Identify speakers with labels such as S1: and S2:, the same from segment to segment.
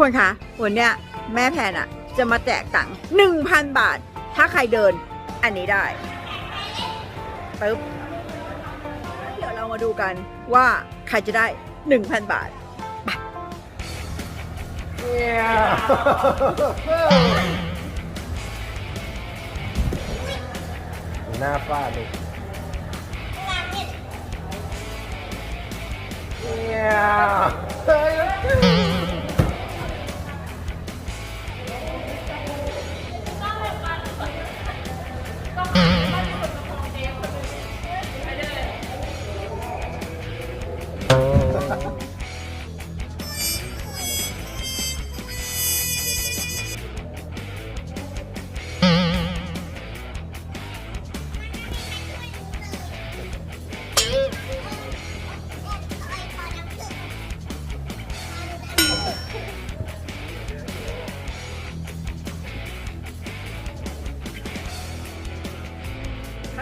S1: คนคะวันเนี้ยแม่แพนอะจะมาแจกตังค์1,000บาท ถ้าใครเดินอันนี้ได้ปึ๊บเดี๋ยวเรามาดูกันว่าใครจะได้1,000บาท
S2: หน้าฟาดเลยเนี่ย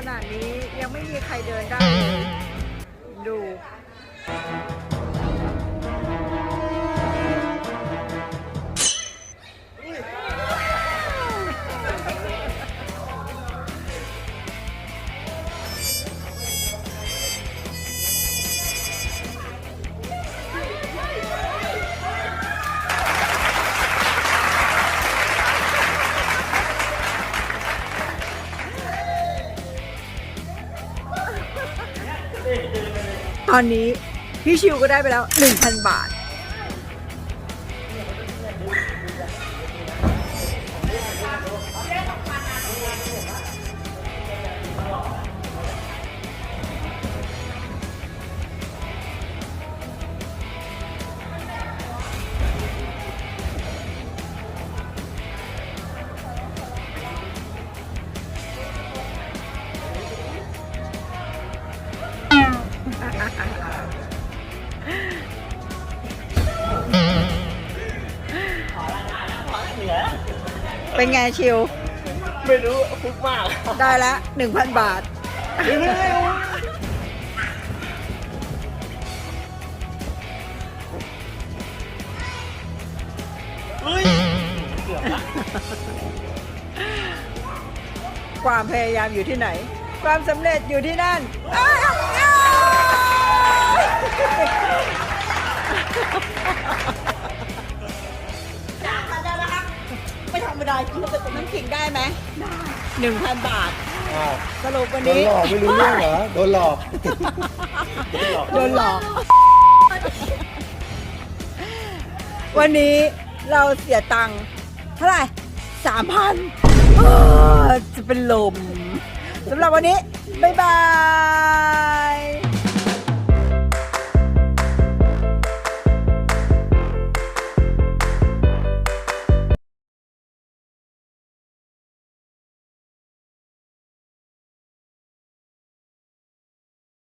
S1: นาดนี้ยังไม่มีใครเดินได้ ตอนนี้พี่ชิวก็ได้ไปแล้ว 1,000 บาท เป็นไงชิว
S2: ไม่รู้ฟุกมาก
S1: ได้แล้ว1,000บาท
S2: เฮ้ยเกือบละ
S1: ความพยายามอยู่ที่ไหน ความสำเร็จอยู่ที่นั่นอ้าวอ้าว ไม่ธรรมดาจริงแต่น้ำขิงได้ไหมได้หนึ่งพันบาท
S2: อ้าว
S1: สรุปวัน
S2: โดน
S1: นี้
S2: หลอกไม่รู้เรื่องเหรอ โดนหลอก โดนหลอก
S1: โดนหลอก วันนี้เราเสียตังค์เท่าไหร่สามพันจะเป็นลมสำหรับวันนี้ บ๊ายบาย